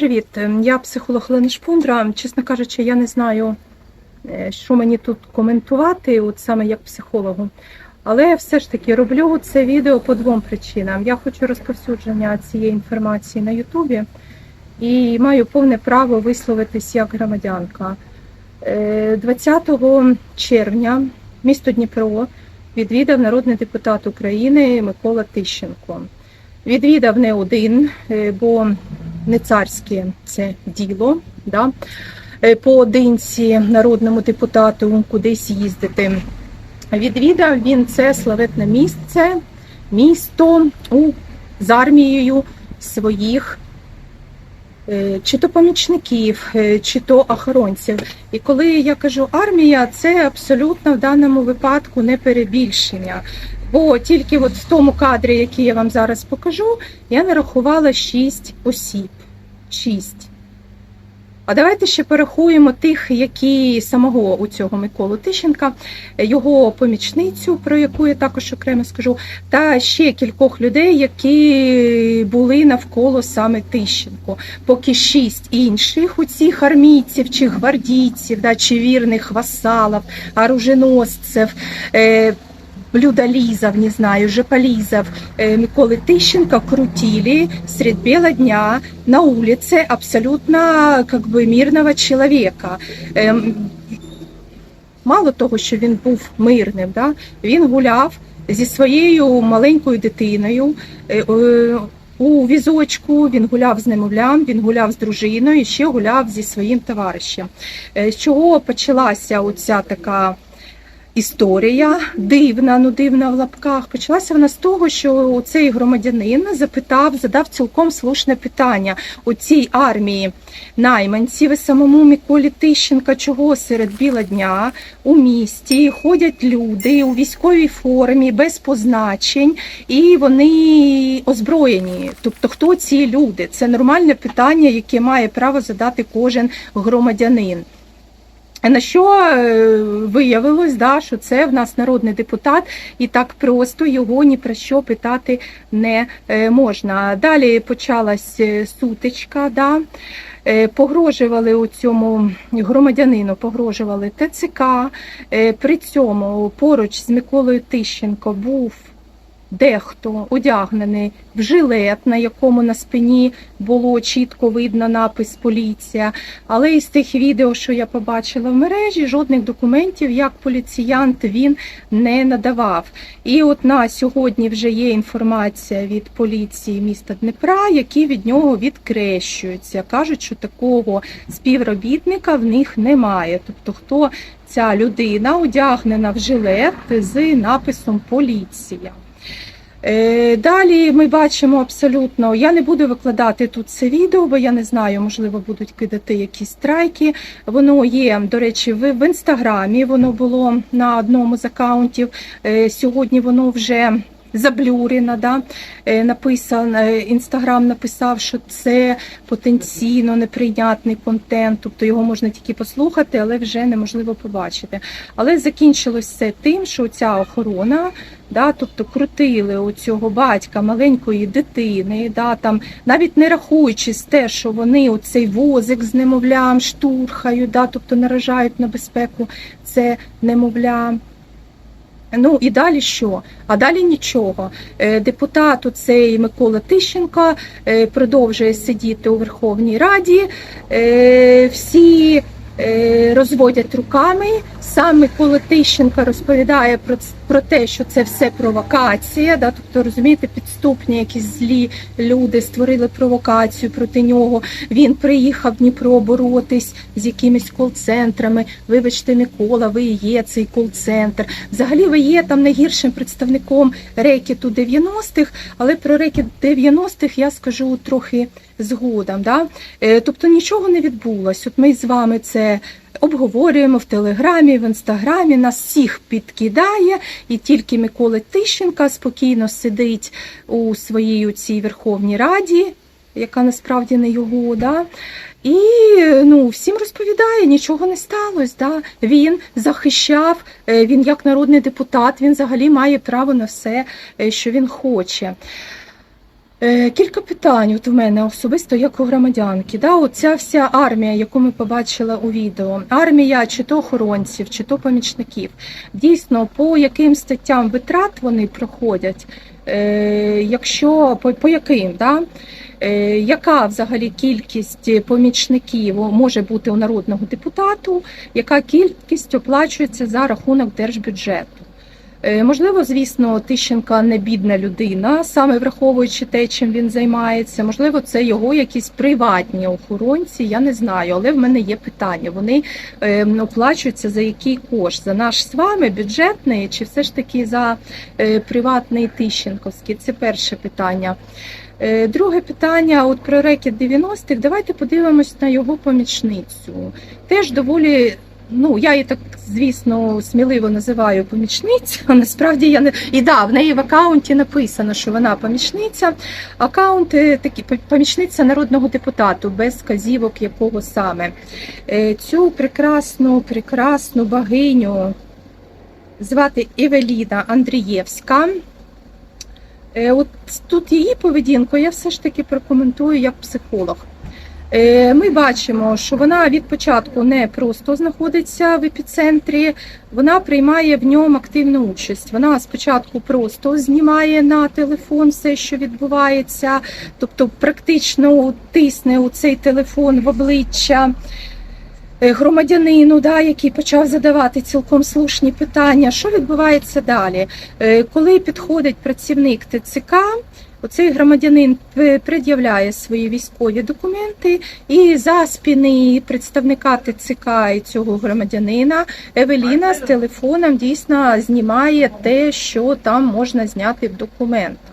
привіт! Я психолог Олена Шпундра. Чесно кажучи, я не знаю, е, що мені тут коментувати, от саме як психологу. Але все ж таки роблю це відео по двом причинам. Я хочу розповсюдження цієї інформації на Ютубі і маю повне право висловитись як громадянка. Е, 20 червня місто Дніпро відвідав народний депутат України Микола Тищенко. Відвідав не один, е, бо не царське це діло. Да? Е, Поодинці народному депутату кудись їздити. Відвідав він це славетне місце, місто у, з армією своїх е, чи то помічників, чи то охоронців. І коли я кажу армія, це абсолютно в даному випадку не перебільшення. Бо тільки от в тому кадрі, який я вам зараз покажу, я нарахувала 6 осіб. 6. А давайте ще порахуємо тих, які самого у цього Миколу Тищенка, його помічницю, про яку я також окремо скажу, та ще кількох людей, які були навколо саме Тищенко. Поки шість інших у цих армійців чи гвардійців, да, чи вірних васалів, оруженосців, е, блюдолизов, не знаю, жополизов э, Миколы Тыщенко крутили средь бела дня на улице абсолютно как бы мирного человека. Ем, Мало того, що він був мирним, да? він гуляв зі своєю маленькою дитиною. е, е, У візочку він гуляв з немовлям, він гуляв з дружиною і ще гуляв зі своїм товаришем. Е, З чого почалася оця така Історія дивна, ну дивна в лапках. Почалася вона з того, що цей громадянин запитав, задав цілком слушне питання у цій армії найманців і самому Миколі Тищенка, чого серед біла дня у місті ходять люди у військовій формі без позначень, і вони озброєні. Тобто, хто ці люди? Це нормальне питання, яке має право задати кожен громадянин. На що е, виявилось, да, що це в нас народний депутат, і так просто його ні про що питати не е, можна. Далі почалась е, сутичка. Да. Погрожували у цьому громадянину, погрожували ТЦК. При цьому поруч з Миколою Тищенко був дехто одягнений в жилет, на якому на спині було чітко видно напис поліція. Але із тих відео, що я побачила в мережі, жодних документів як поліціянт він не надавав. І от на сьогодні вже є інформація від поліції міста Дніпра, які від нього відкрещуються. Кажуть, що такого співробітника в них немає. Тобто, хто ця людина одягнена в жилет з написом поліція. Е, Далі ми бачимо абсолютно. Я не буду викладати тут це відео, бо я не знаю, можливо, будуть кидати якісь страйки. Воно є, до речі, в, інстаграмі. Воно було на одному з акаунтів. Е, Сьогодні воно вже. Заблюрено, да? е, написано, інстаграм написав, що це потенційно неприйнятний контент, тобто його можна тільки послухати, але вже неможливо побачити. Але закінчилось все тим, що ця охорона, да, тобто крутили у цього батька маленької дитини, да, там, навіть не рахуючись те, що вони оцей возик з немовлям штурхають, да, тобто наражають на безпеку це немовля. Ну і далі що? А далі нічого. Е, Депутат цей Микола Тищенко е, продовжує сидіти у Верховній Раді. Е, Всі розводять руками. Сам Микола Тищенко розповідає про, ц- про те, що це все провокація. Да? Тобто, розумієте, підступні якісь злі люди створили провокацію проти нього. Він приїхав в Дніпро боротись з якимись кол-центрами. Вибачте, Микола, ви є цей кол-центр. Взагалі, ви є там найгіршим представником рекету 90-х, але про рекет 90-х я скажу трохи згодом. Да? Е, Тобто нічого не відбулось. От ми з вами це обговорюємо в Телеграмі, в Інстаграмі, нас всіх підкидає, і тільки Микола Тищенка спокійно сидить у своїй цій Верховній Раді, яка насправді не його. Да? І ну, всім розповідає, нічого не сталося. Да? Він захищав, е, він як народний депутат, він взагалі має право на все, е, що він хоче. Е, Кілька питань от в мене особисто як у громадянки. Да, оця вся армія, яку ми побачили у відео, армія чи то охоронців, чи то помічників. Дійсно, по яким статтям витрат вони проходять, е, якщо по, по яким, да? Е, яка взагалі кількість помічників може бути у народного депутату, яка кількість оплачується за рахунок держбюджету? Е, Можливо, звісно, Тищенка не бідна людина, саме враховуючи те, чим він займається. Можливо, це його якісь приватні охоронці. Я не знаю, але в мене є питання. Вони е, оплачуються за який кошт? За наш з вами бюджетний, чи все ж таки за е, приватний Тищенковський? Це перше питання. Е, Друге питання, от про рекет 90-х, давайте подивимось на його помічницю. Теж доволі ну я її так, звісно, сміливо називаю помічниця. Насправді я не і да, в неї в акаунті написано, що вона помічниця. Акаунт е, такі помічниця народного депутату без вказівок якого саме. Е, Цю прекрасну, прекрасну богиню звати Евеліна Андрієвська. Е, От тут її поведінку я все ж таки прокоментую як психолог. Е, Ми бачимо, що вона від початку не просто знаходиться в епіцентрі, вона приймає в ньому активну участь. Вона спочатку просто знімає на телефон все, що відбувається, тобто практично тисне у цей телефон в обличчя. е, Громадянину, да, який почав задавати цілком слушні питання, що відбувається далі? Е, Коли підходить працівник ТЦК, Оцей громадянин пред'являє свої військові документи, і за спини представника ТЦК і цього громадянина Евеліна з телефоном дійсно знімає те, що там можна зняти в документах.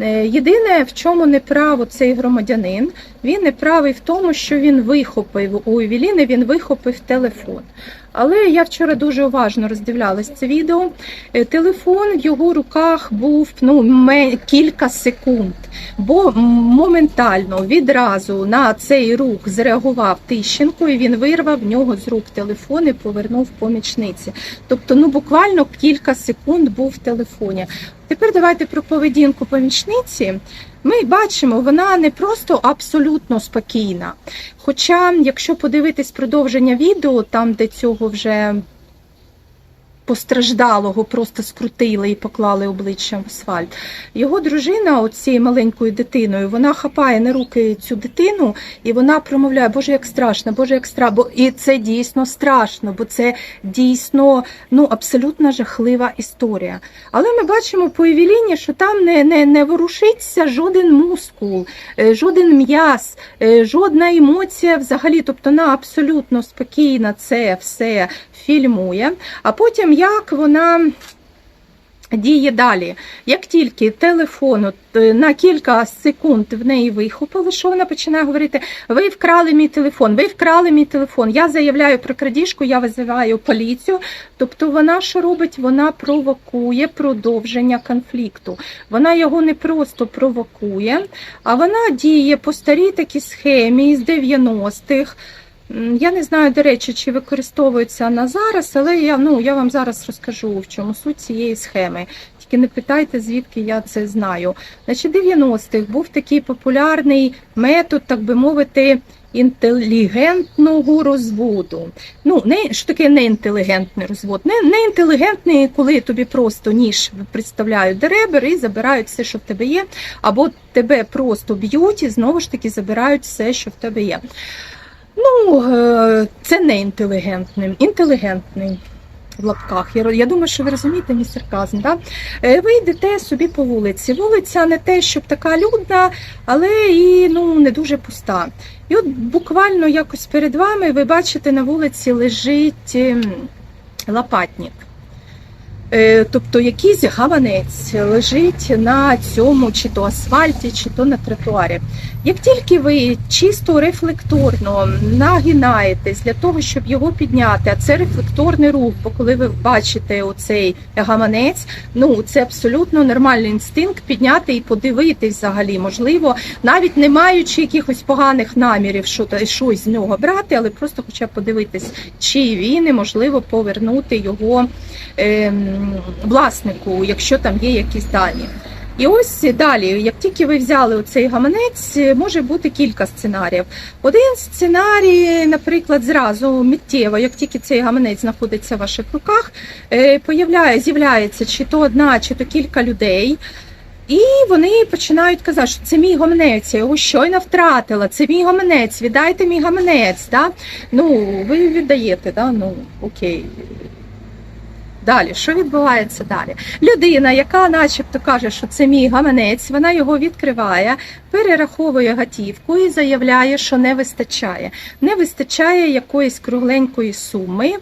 Е, Єдине, в чому не прав цей громадянин, він не правий в тому, що він вихопив у Евеліни, він вихопив телефон. Але я вчора дуже уважно роздивлялась це відео. Е, Телефон в його руках був ну, кілька секунд, бо моментально відразу на цей рух зреагував Тищенко, і він вирвав в нього з рук телефон і повернув помічниці. Тобто, ну буквально кілька секунд був в телефоні. Тепер давайте про поведінку помічниці. Ми бачимо, вона не просто абсолютно спокійна. Хоча, якщо подивитись продовження відео, там де цього вже постраждалого просто скрутили і поклали обличчям в асфальт. Його дружина, цією маленькою дитиною, вона хапає на руки цю дитину і вона промовляє, Боже, як страшно, Боже, як страшно. І це дійсно страшно, бо це дійсно ну абсолютно жахлива історія. Але ми бачимо по Евеліні, що там не, не, не ворушиться жоден мускул, е, жоден м'яз, е, жодна емоція взагалі. Тобто вона абсолютно спокійно це все фільмує. А потім як вона. Діє далі. Як тільки телефон от, е, на кілька секунд в неї вихопили, що вона починає говорити: ви вкрали мій телефон, ви вкрали мій телефон. Я заявляю про крадіжку, я визиваю поліцію. Тобто вона що робить? Вона провокує продовження конфлікту. Вона його не просто провокує, а вона діє по старій такій схемі з 90-х. Я не знаю, до речі, чи використовується на зараз, але я, ну, я вам зараз розкажу, в чому суть цієї схеми. Тільки не питайте, звідки я це знаю. Значить, 90-х був такий популярний метод, так би мовити, інтелігентного розводу. Ну, не що таке неінтелігентний розвод? Не, не інтелігентний, коли тобі просто ніж представляють деребер і забирають все, що в тебе є, або тебе просто б'ють і знову ж таки забирають все, що в тебе є. Ну, е, це не інтелігентним, інтелігентний. В лапках. Я думаю, що ви розумієте мій сарказм. Да? Е, Ви йдете собі по вулиці. Вулиця не те, щоб така людна, але і ну, не дуже пуста. І от буквально якось перед вами ви бачите, на вулиці лежить ем, лопатник. Е, Тобто якийсь гаванець лежить на цьому чи то асфальті, чи то на тротуарі. Як тільки ви чисто рефлекторно нагинаєтесь для того, щоб його підняти, а це рефлекторний рух, бо коли ви бачите оцей гаманець, ну це абсолютно нормальний інстинкт підняти і подивитись взагалі, можливо, навіть не маючи якихось поганих намірів, що щось з нього брати, але просто хоча б подивитись, чи він і можливо повернути його ем, власнику, якщо там є якісь дані. І ось далі, як тільки ви взяли оцей гаманець, може бути кілька сценаріїв. Один сценарій, наприклад, зразу миттєво, як тільки цей гаманець знаходиться в ваших руках, е, з'являється чи то одна, чи то кілька людей. І вони починають казати, що це мій гаманець, я його щойно втратила, це мій гаманець, віддайте мій гаманець. Да? Ну, ви віддаєте, да? ну окей. Далі, що відбувається далі? Людина, яка начебто каже, що це мій гаманець, вона його відкриває, перераховує готівку і заявляє, що не вистачає. Не вистачає якоїсь кругленької суми.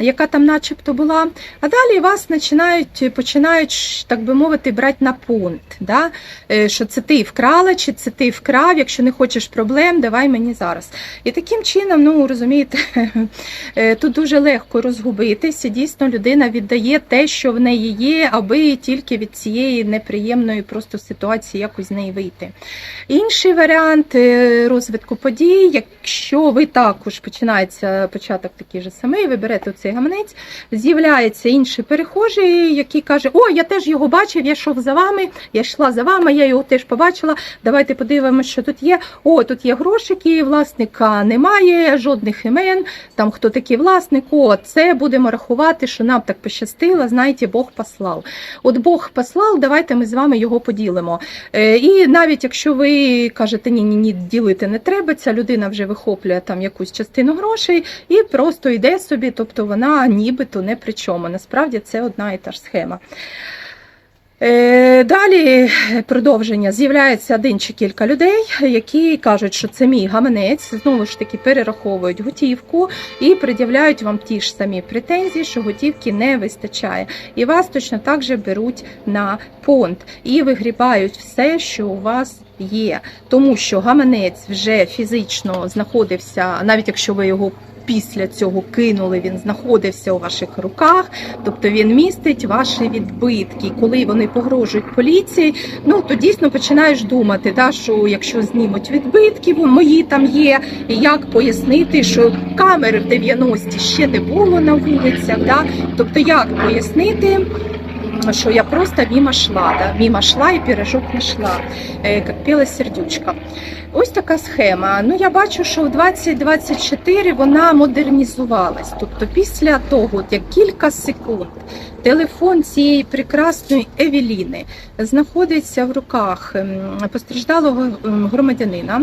Яка там начебто була, а далі вас починають, починають, так би мовити, брати на пункт, да? Е, що це ти вкрала, чи це ти вкрав, якщо не хочеш проблем, давай мені зараз. І таким чином, ну розумієте, е, тут дуже легко розгубитися. Дійсно, людина віддає те, що в неї є, аби тільки від цієї неприємної просто ситуації якось з неї вийти. Інший варіант е, розвитку подій, якщо ви також починається початок такий же самий, ви берете цей гаманець, з'являється інший перехожий, який каже: О, я теж його бачив, я йшов за вами, я йшла за вами, я його теж побачила. Давайте подивимося, що тут є. О, тут є грошики, власника немає, жодних імен. Там хто такий власник, о, це будемо рахувати, що нам так пощастило, знаєте, Бог послав. От Бог послав, давайте ми з вами його поділимо. Е, І навіть якщо ви кажете, ні, ні, ні, ділити не треба, ця людина вже вихоплює там якусь частину грошей і просто йде собі, тобто вона нібито не при чому. Насправді це одна і та ж схема. Е, Далі продовження з'являється один чи кілька людей, які кажуть, що це мій гаманець, знову ж таки перераховують готівку і пред'являють вам ті ж самі претензії, що готівки не вистачає. І вас точно так же беруть на понт і вигрібають все, що у вас є. Тому що гаманець вже фізично знаходився, навіть якщо ви його після цього кинули, він знаходився у ваших руках, тобто він містить ваші відбитки. Коли вони погрожують поліції, ну то дійсно починаєш думати, да, що якщо знімуть відбитки, вон мої там є, як пояснити, що камери в 90-ті ще не було на вулицях. Да? Тобто, як пояснити? Що я просто мимо шла, да? мимо шла і пірожок не шла, як піла сердючка. Ось така схема. Ну я бачу, що в 2024 вона модернізувалась. Тобто, після того, як кілька секунд телефон цієї прекрасної Евеліни знаходиться в руках ем, постраждалого ем, громадянина.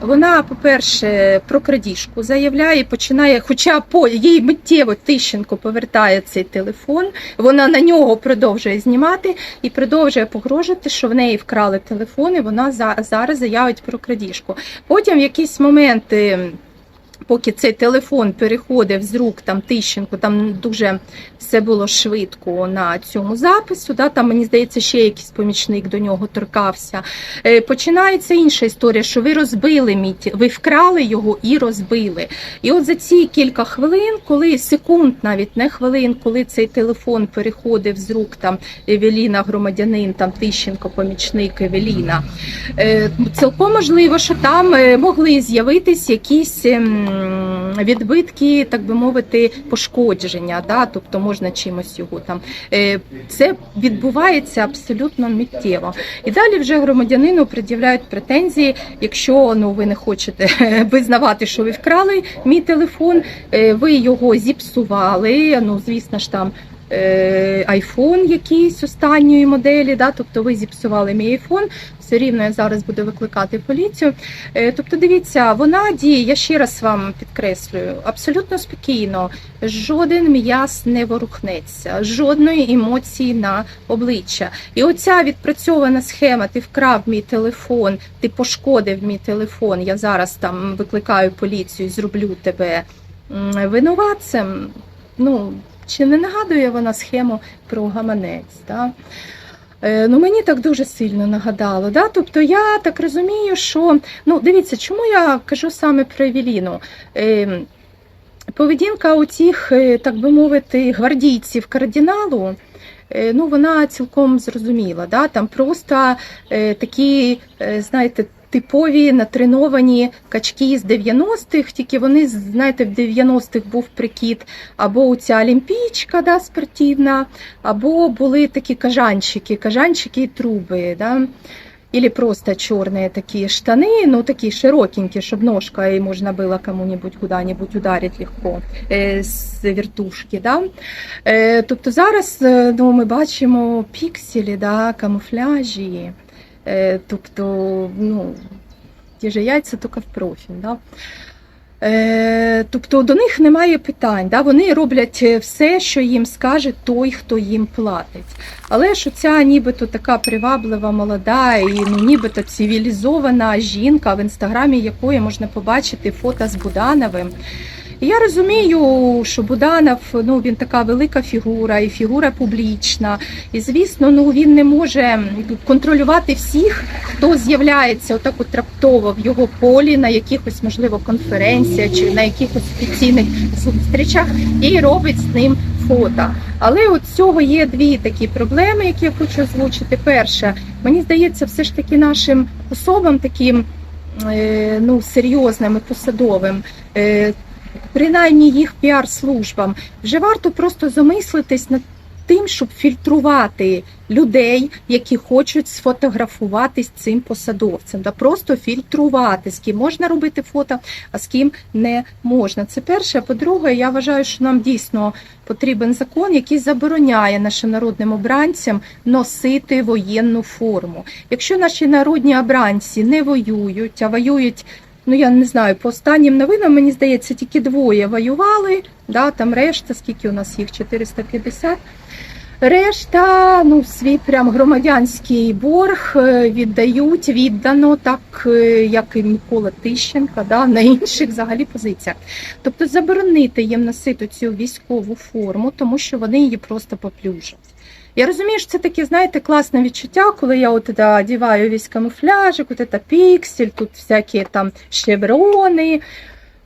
Вона, по-перше, про крадіжку заявляє, починає, хоча по їй миттєво Тищенко повертає цей телефон, вона на нього продовжує знімати і продовжує погрожувати, що в неї вкрали телефон, і вона зараз заявить про крадіжку. Потім в якісь моменти. Поки цей телефон переходив з рук там Тищенко, там дуже все було швидко на цьому запису. Да, Там, мені здається, ще якийсь помічник до нього торкався. Е, Починається інша історія, що ви розбили мій, ви вкрали його і розбили. І от за ці кілька хвилин, коли секунд, навіть не хвилин, коли цей телефон переходив з рук там Евеліна, громадянин, там Тищенко, помічник Евеліна, е, цілком можливо, що там е, могли з'явитись якісь. Відбитки, так би мовити, пошкодження, да? тобто можна чимось його там. Е, це відбувається абсолютно миттєво. І далі вже громадянину пред'являють претензії, якщо ну, ви не хочете визнавати, що ви вкрали мій телефон, е, ви його зіпсували. Ну, звісно ж там. Айфон якийсь останньої моделі, да, тобто ви зіпсували мій айфон, все рівно я зараз буду викликати поліцію. Е, тобто, дивіться, вона діє, я ще раз вам підкреслюю, абсолютно спокійно, жоден м'яз не ворухнеться, жодної емоції на обличчя. І оця відпрацьована схема, ти вкрав мій телефон, ти пошкодив мій телефон. Я зараз там викликаю поліцію, зроблю тебе винуватцем. Ну, чи не нагадує вона схему про гаманець? Да? Е, ну, Мені так дуже сильно нагадало. Да? Тобто я так розумію, що ну, дивіться, чому я кажу саме про Евеліну? Е, поведінка у цих, е, так би мовити, гвардійців кардиналу. Ну, вона цілком зрозуміла. Да? Там просто такі, знаєте, типові натреновані качки з 90-х, тільки вони, знаєте, в 90-х був прикид, або ця олімпійчка да, спортивна, або були такі кажанчики, кажанчики і труби. Да. Или просто черные такие штаны, ну такие широкенькие, чтобы ножка и можно было кому-нибудь куда-нибудь ударить легко е, з вертушки. Да? Е, тобто зараз е, ну, ми бачимо пікселі, да, камуфляжі, е, тобто ну, ті ж яйця тільки в профіль. Да? Е, тобто до них немає питань, да? вони роблять все, що їм скаже той, хто їм платить. Але ж оця нібито така приваблива, молода і ну, нібито цивілізована жінка, в інстаграмі якої можна побачити фото з Будановим. І я розумію, що Буданов ну він така велика фігура, і фігура публічна. І звісно, ну він не може контролювати всіх, хто з'являється отак от раптово в його полі на якихось, можливо, конференціях чи на якихось офіційних зустрічах і робить з ним фото. Але от цього є дві такі проблеми, які я хочу озвучити. Перше, мені здається, все ж таки нашим особам таким е, ну, серйозним і посадовим. Принаймні їх піар-службам, вже варто просто замислитись над тим, щоб фільтрувати людей, які хочуть сфотографуватись цим посадовцем. Да просто фільтрувати, з ким можна робити фото, а з ким не можна. Це перше. По-друге, я вважаю, що нам дійсно потрібен закон, який забороняє нашим народним обранцям носити воєнну форму. Якщо наші народні обранці не воюють, а воюють. Ну, я не знаю, по останнім новинам, мені здається, тільки двоє воювали, да, там решта, скільки у нас їх, 450. Решта, ну, свій прям громадянський борг е, віддають віддано, так е, як і Микола Тищенка, да, на інших взагалі позиціях. Тобто заборонити їм носити цю військову форму, тому що вони її просто поплюжать. Я розумію, що це таке, знаєте, класне відчуття, коли я от да, одіваю весь камуфляжик, от це піксель, тут всякі там шеврони,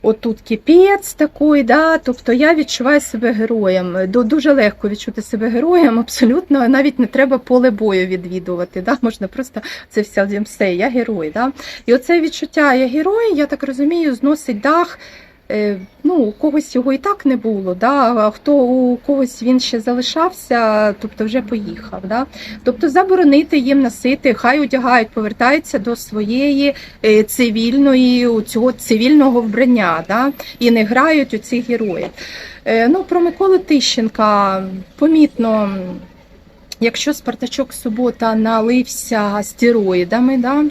отут кипець такий, да, тобто я відчуваю себе героєм. Дуже легко відчути себе героєм, абсолютно, навіть не треба поле бою відвідувати. Да? Можна просто це все, все, я герой. Да? І оце відчуття я герой, я так розумію, зносить дах. Е, Ну, у когось його і так не було, да? а хто у когось він ще залишався, тобто вже поїхав. Да? Тобто заборонити їм носити, хай одягають, повертаються до своєї е, цивільної, цього цивільного вбрання, да? і не грають у цих героїв. Е, Ну, про Миколу Тищенка помітно. Якщо Спартачок Субота налився стероїдами, да,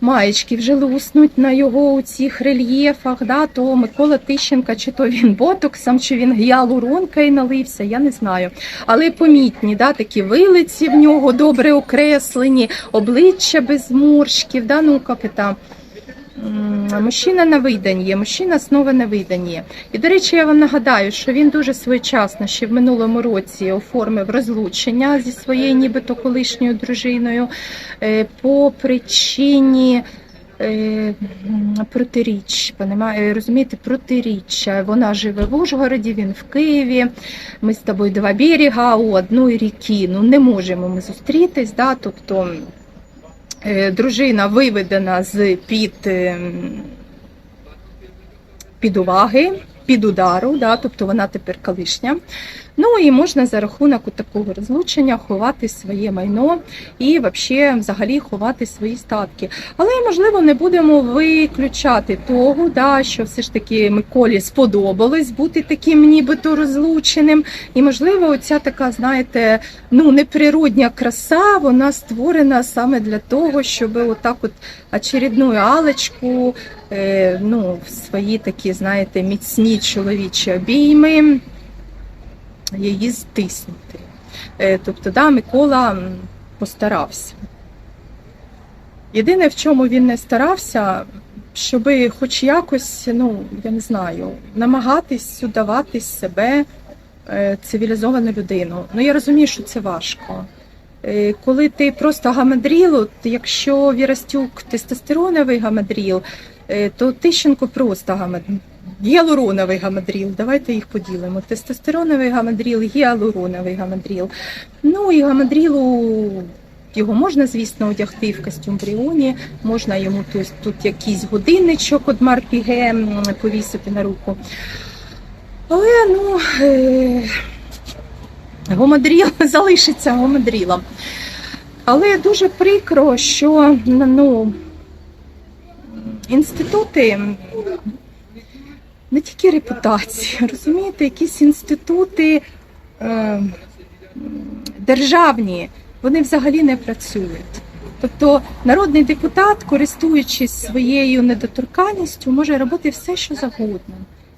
маєчки вже луснуть на його у цих рельєфах, да, то Микола Тищенка, чи то він ботоксом, чи він гіалуронкою налився, я не знаю. Але помітні, да, такі вилиці в нього добре окреслені, обличчя без зморшків, да, ну капітан. Мужчина на виданні, мужчина знову на виданні. І, до речі, я вам нагадаю, що він дуже своєчасно ще в минулому році оформив розлучення зі своєю нібито колишньою дружиною е, по причині. е, Протиріч, понімає- розумієте, протиріччя. Вона живе в Ужгороді, він в Києві. Ми з тобою два берега у одної ріки. Ну не можемо ми зустрітись. Да? Тобто е, дружина виведена з під, ем, під уваги, під удару, да, тобто вона тепер колишня. Ну і можна за рахунок такого розлучення ховати своє майно і взагалі ховати свої статки. Але можливо не будемо виключати того, да, що все ж таки Миколі сподобалось бути таким нібито розлученим. І можливо, оця така, знаєте, ну неприродня краса, вона створена саме для того, щоб отак от очередну алечку, е, ну, в свої такі, знаєте, міцні чоловічі обійми її стиснути. Е, Тобто, да, Микола постарався. Єдине, в чому він не старався, щоб хоч якось, ну, я не знаю, намагатись удавати себе е, цивілізовану людину. Ну, я розумію, що це важко. Е, Коли ти просто гамадріл, якщо Вірастюк тестостероновий гамадріл, то Тищенко просто гамадріл. Гіалуроновий гамадріл, давайте їх поділимо. Тестостероновий гамадріл, гіалуроновий гамадріл. Ну і гамадрілу його можна, звісно, одягти в костюм Бріоні, можна йому тут, тут якийсь годинничок від марки Г повісити на руку. Але ну, е, гомодріл залишиться гомодрілом. Але дуже прикро, що ну, інститути не тільки репутація, розумієте, якісь інститути е, державні, вони взагалі не працюють. Тобто народний депутат, користуючись своєю недоторканністю, може робити все, що завгодно.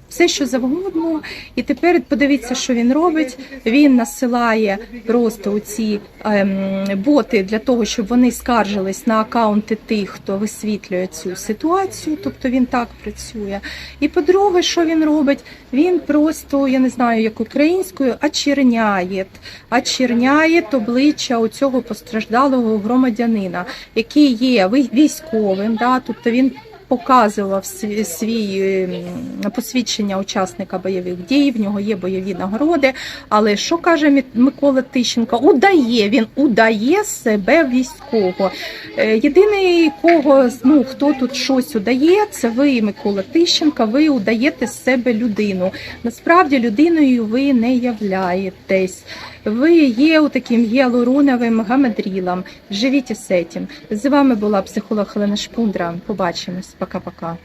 Все, що завгодно, і тепер подивіться, що він робить. Він насилає просто ці ем, боти для того, щоб вони скаржились на акаунти тих, хто висвітлює цю ситуацію. Тобто він так працює. І по-друге, що він робить? Він просто, я не знаю, як українською, очерняє, очерняє обличчя у цього постраждалого громадянина, який є ви- військовим. Да? Тобто він показував свій, ем, посвідчення учасника бойових дій. В нього є бойові нагороди. Але що каже Микола Тищенко? Удає він удає себе військового. Е, Єдиний кого ну хто тут щось удає, це ви, Микола Тищенко. Ви удаєте з себе людину. Насправді людиною ви не являєтесь. Ви є таким гіалуроновим гамадрілом. Живіть із цим. З вами була психолог Хелена Шпундра. Побачимось. Пока-пока.